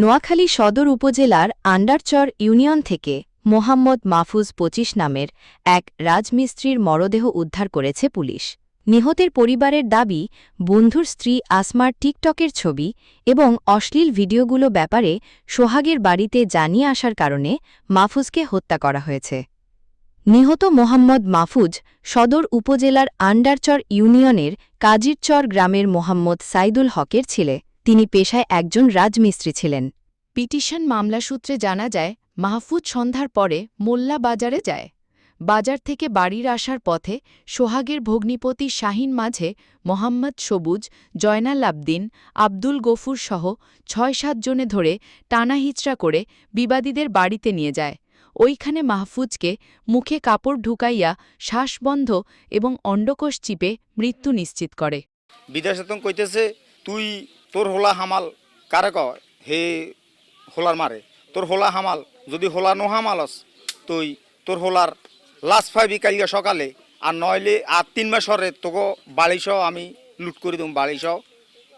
নোয়াখালী সদর উপজেলার আন্ডারচর ইউনিয়ন থেকে মোহাম্মদ মাহফুজ পঁচিশ নামের এক রাজমিস্ত্রির মরদেহ উদ্ধার করেছে পুলিশ। নিহতের পরিবারের দাবি, বন্ধুর স্ত্রী আসমার টিকটকের ছবি এবং অশ্লীল ভিডিওগুলো ব্যাপারে সোহাগের বাড়িতে জানিয়ে আসার কারণে মাহফুজকে হত্যা করা হয়েছে। নিহত মোহাম্মদ মাহফুজ সদর উপজেলার আন্ডারচর ইউনিয়নের কাজিরচর গ্রামের মোহাম্মদ সাইদুল হকের ছেলে। তিনি পেশায় একজন রাজমিস্ত্রি ছিলেন। পিটিশন মামলা সূত্রে জানা যায় মাহফুজ সন্ধ্যার পরে মোল্লা বাজারে যায়। বাজার থেকে বাড়ির আসার পথে সোহাগের ভগ্নিপতি শাহিন মাঝে মোহাম্মদ সবুজ জয়নাল আবদিন আব্দুল গফুর সহ ছয় সাত জনে ধরে টানাহিচড়া করে বিবাদীদের বাড়িতে নিয়ে যায়। ওইখানে মাহফুজকে মুখে কাপড় ঢুকাইয়া শ্বাসবন্ধ এবং অণ্ডকোষ চিপে মৃত্যু নিশ্চিত করে। বিদেশে কইতেছে তুই তোর হোলা হামাল কারে ক হে হোলার মারে তোর হোলা হামাল যদি হোলা নো হামালস তুই তোর হোলার লাস্ট পাইবি কালকে সকালে আর নইলে আর তিন মাস হরে তোকে বাড়িস আমি লুট করে দেবো বাড়িস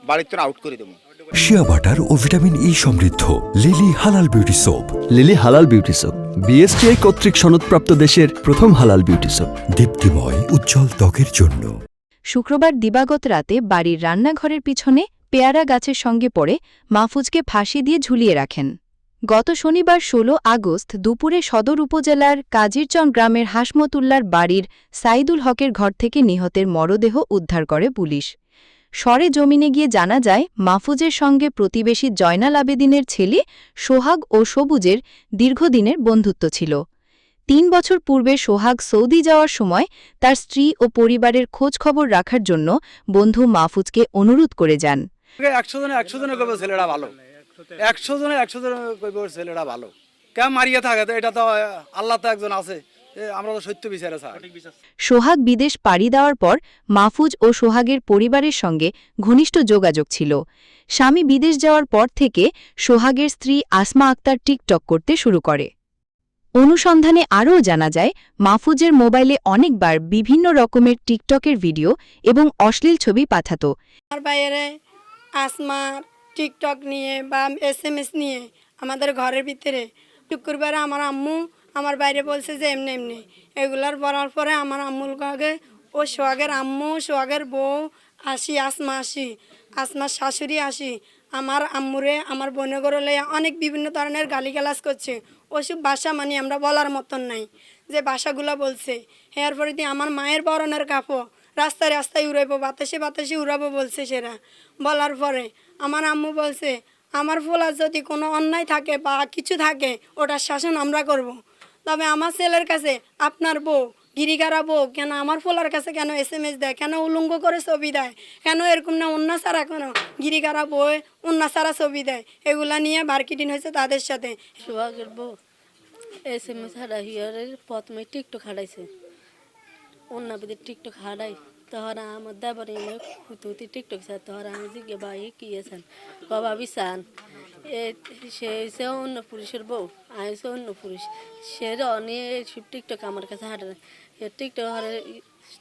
বাড়ির তোর আউট করে দেবো। শিয়া বাটার ও ভিটামিন ই সমৃদ্ধ লিলি হালাল বিউটি সোপ। লিলি হালাল বিউটি সোপ। বিএসটিআই কর্তৃক সনদপ্রাপ্ত দেশের প্রথম হালাল বিউটি সোপ। দীপ্তিময় উজ্জ্বল ত্বকের জন্য। শুক্রবার দিবাগত রাতে বাড়ির রান্নাঘরের পিছনে পেয়ারা গাছের সঙ্গে পড়ে মাহফুজকে ফাঁসি দিয়ে ঝুলিয়ে রাখেন। গত শনিবার ১৬ আগস্ট দুপুরে সদর উপজেলার কাজিরচং গ্রামের হাসমতুল্লার বাড়ির সাইদুল হকের ঘর থেকে নিহতের মরদেহ উদ্ধার করে পুলিশ। সরে জমিনে গিয়ে জানা যায়, মাহফুজের সঙ্গে প্রতিবেশী জয়নাল আবেদিনের ছেলে সোহাগ ও সবুজের দীর্ঘদিনের বন্ধুত্ব ছিল। তিন বছর পূর্বে সোহাগ সৌদি যাওয়ার সময় তার স্ত্রী ও পরিবারের খোঁজ খবর রাখার জন্য বন্ধু মাহফুজকে অনুরোধ করে যান। একশো জনে একশো জনে কইব ছেলেটা ভালো। একশো জনে একশো জনে কইব ছেলেটা ভালো। কেন মারিয়ে থাকে তো এটা তো আল্লাহ তো একজন আছে। আমরা তো সত্য বিচারে সোহাগ বিদেশ পাড়ি দেওয়ার পর মাহফুজ ও সোহাগের পরিবারের সঙ্গে ঘনিষ্ঠ যোগাযোগ ছিল। স্বামী বিদেশ যাওয়ার পর থেকে সোহাগের স্ত্রী আসমা আক্তার টিকটক করতে শুরু করে। অনুসন্ধানে আরও জানা যায় মাহফুজের মোবাইলে অনেকবার বিভিন্ন রকমের টিকটকের ভিডিও এবং অশ্লীল ছবি পাঠাত। আসমার, টিকটক নিয়ে বা এস এম এস নিয়ে আমাদের ঘরের ভিতরে। শুক্রবারে আমার আম্মু আমার বাইরে বলছে যে এমনি এমনি। এগুলার বলার পরে আমার আম্মুর কাগে ও সোহাগের আম্মু, সোহাগের বউ আসি, আসমা আসি আসমার শাশুড়ি আসি। আমার আম্মুরে, আমার বোনের ঘরে লইয়া অনেক বিভিন্ন ধরনের গালিগালাজ করছে। ওসব ভাষা মানে আমরা বলার মতন নাই। যে ভাষাগুলো বলছে। এর পরে দিয়ে আমার মায়ের বরণের কাপড় রাস্তায় রাস্তায় উড়াইবো, বাতাসে বাতাসে উড়াবো বলছে সেরা। বলার পরে আমার আম্মু বলছে, আমার ফোলার যদি কোনো অন্যায় থাকে বা কিছু থাকে, ওটার শাসন আমরা করব। তবে আমার ছেলের কাছে আপনার বউ, গিরিগারা বউ, কেন আমার ফোলার কাছে কেন এস এম এস দেয়? কেন উলঙ্গ করে ছবি দেয়? কেন এরকম না অন্য ছাড়া কেন গিরিগারা বউ, অন্য ছাড়া ছবি দেয়? এগুলা নিয়ে মার্কেটিং হয়েছে তাদের সাথে। সোহাগের বউ এস এম এস হারা হিয়ারের প্রথমে টিকটক হারাইছে। অন্যবিদের টিকটক হারাই তহরা আমার দেবর এনে হুতুতি টিকটক স্যার তহরা আমি জিজ্ঞে ভাই কি এসেন বাবা এ সে সে অন্য পুরুষের বউ আমি সে অন্য পুরুষ সে অনেক টিকটক আমার কাছে হারে টিকটক হারে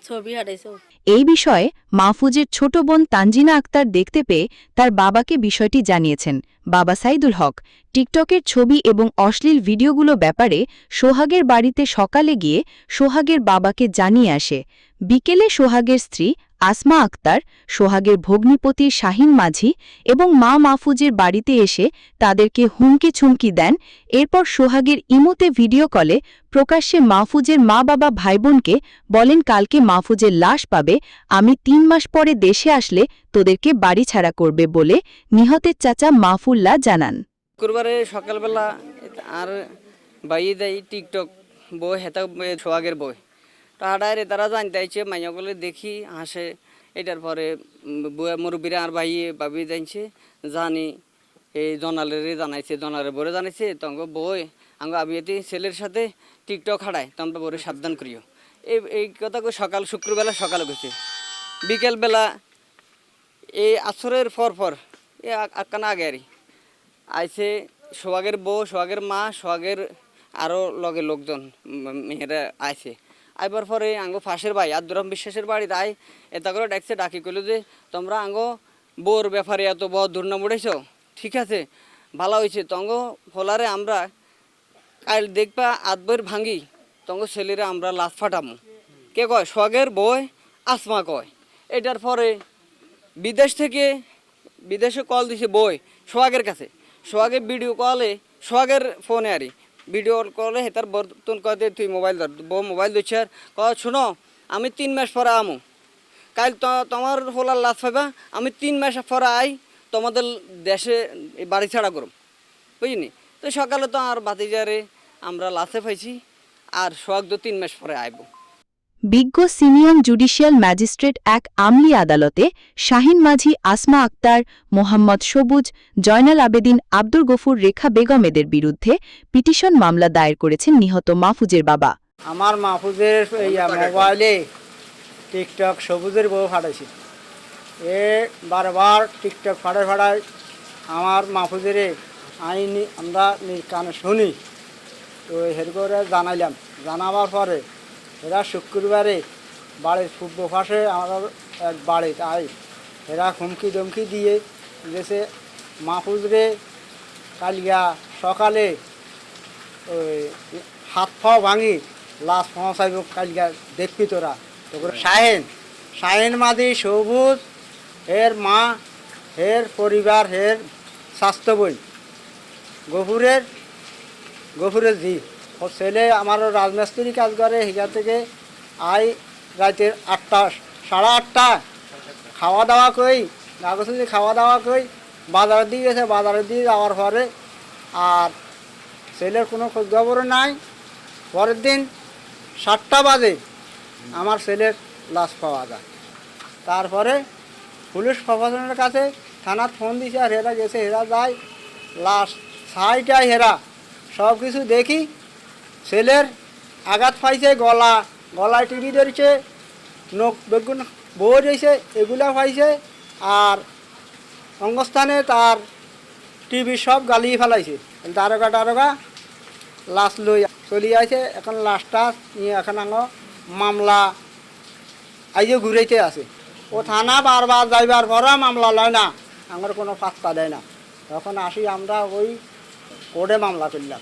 ছবি হারাইছে ও। এই বিষয়ে মাহফুজের ছোট বোন তানজিনা আক্তার দেখতে পেয়ে তার বাবাকে বিষয়টি জানিয়েছেন। বাবা সাইদুল হক, টিকটকের ছবি এবং অশ্লীল ভিডিওগুলো ব্যাপারে সোহাগের বাড়িতে সকালে গিয়ে সোহাগের বাবাকে জানিয়ে আসে। বিকেলে সোহাগের স্ত্রী আসমা আক্তার, সোহাগের ভগ্নিপতি শাহিন মাঝি এবং মা মাহফুজের বাড়িতে এসে তাদেরকে হুমকি ছুমকি দেন। এরপর সোহাগের ইমোতে ভিডিও কলে প্রকাশ্যে মাহফুজের মা বাবা ভাইবোনকে বলেন, কালকে মাহফুজের লাশ পাবে, আমি তিন মাস পরে দেশে আসলে তোদেরকে বাড়ি ছাড়া করবে বলে নিহতের চাচা মাহফুল্লাহ জানান। শুক্রবারে সকালবেলা আর বাইয়ে দেয় টিকটক বই, হেতা সোহাগের বই। টাহাডায় তারা জানতে আইছে মাইয়াগুলো দেখি হাসে। এটার পরে মুরব্বীরা আর ভাইয়ে ভাবি জানছে, জানি এই জনালের জানাইছে, জনালের বরে জানাইছে তঙ্গ বই আঙ্গ আবিয়াতি ছেলের সাথে টিকটক হারায় তোমরা বরে সাবধান করিও। এই এই কথা সকাল, শুক্রবেলা সকালে গেছে বিকেলবেলা এই আসরের পর পর এ আকানা আগে আরই আইছে সোহাগের বউ, সোহাগের মা, সোহাগের আরও লগে লোকজন মেয়েরা আইছে। আইবার পরে আঙ্গো ফাঁসের ভাই আব্দুরহম বিশ্বাসের বাড়িতে আই এটা করে ডাকছে, ডাকি কইলো যে, তোমরা আঙ্গো বউর ব্যাপারে এত বড় দুর্নাম উঠেছ ঠিক আছে, ভালো হয়েছে তঙ্গ ফলারে আমরা কাল দেখবা আদবের ভাঙি তঙ্গ ছেলেরা আমরা লাশ ফাটামু। কে কয়? সোহাগের বই আসমা কয়। এটার পরে বিদেশ থেকে বিদেশে কল দিছে বই সোহাগের কাছে। সোহাগের ভিডিও কলে সোহাগের ফোনে আরি। ভিডিও কলে হেতার বর্তন দে তুই মোবাইল ধর, বউ মোবাইল দিচ্ছে আর কয়, শুনো, আমি তিন মাস পরে আমু। কাল তোমার হোলার লাশ পাইবা, আমি তিন মাস পরে আই, তোমাদের দেশে বাড়ি ছাড়া করুম। বুঝিনি তো সকালে তো আর বাতিজারে আমরা লাশে পাইছি, আর সোহাগ তো তিন মাস পরে আইব। বিজ্ঞ সিনিয়র জুডিশিয়াল ম্যাজিস্ট্রেট এক আমলি আদালতে শাহিন মাঝি আসমা আক্তার, মোহাম্মদ সবুজ, জয়নাল আবেদিন আব্দুর গফুর রেখা বেগমেদের বিরুদ্ধে পিটিশন মামলা দায়ের করেছেন নিহত মাহফুজের বাবা। আমার মাহফুজের মোবাইলে টিকটক সবুজের বউ ফাটাইছে। এ বারবার টিকটক ফাটাই ফাটাই আমার মাহফুজের আইনি আমরা কানে শুনি। তো হের করে জানাইলাম। জানাবার পরে এরা শুক্রবারে বাড়ির পূর্ব পাশে আমার এক বাড়ি, তাই এরা হুমকি দমকি দিয়ে গেছে মাহফুজরে। কালিয়া সকালে ওই হাত পাও ভাঙি লাশ পৌঁছাইব কালকে দেখবি তোরা তোর শাহেন শাহেন মাদি সবুজ, এর মা, এর পরিবার, এর স্বাস্থ্য বই গফুরের গফুরের জি। ছেলে আমারও রাজমিস্ত্রি কাজ করে, হিগা থেকে আই রাতের আটটা, সাড়ে আটটা। খাওয়া দাওয়া কই কাগজ খাওয়া দাওয়া কই বাজারের দিকে গেছে, বাজারের দিকে যাওয়ার পরে আর ছেলের কোনো খোঁজখবরও নাই। পরের দিন সাতটা বাজে আমার ছেলের লাশ পাওয়া যায়। তারপরে পুলিশ প্রশাসনের কাছে থানার ফোন দিছে আর হেরা গেছে, হেরা যায়, লাশ ছাইটাই হেরা। সব কিছু দেখি ছেলের আঘাত পাইছে, গলা, গলায় টিভি ধরেছে, নখ বেগুন বউ রয়েছে, এগুলা পাইছে, আর অঙ্গস্থানে তার টিভি সব গালিয়ে ফেলাইছে। দারোগা টারোগা লাশ লই চলি আছে, এখন লাশটা নিয়ে এখন আঙ মামলা আইজে ঘুরাইতে আছে। ও থানা বারবার যাইবার পরও মামলা লয় না, আমার কোনো পাত্তা দেয় না। তখন আসি আমরা ওই কোর্টে মামলা করলাম।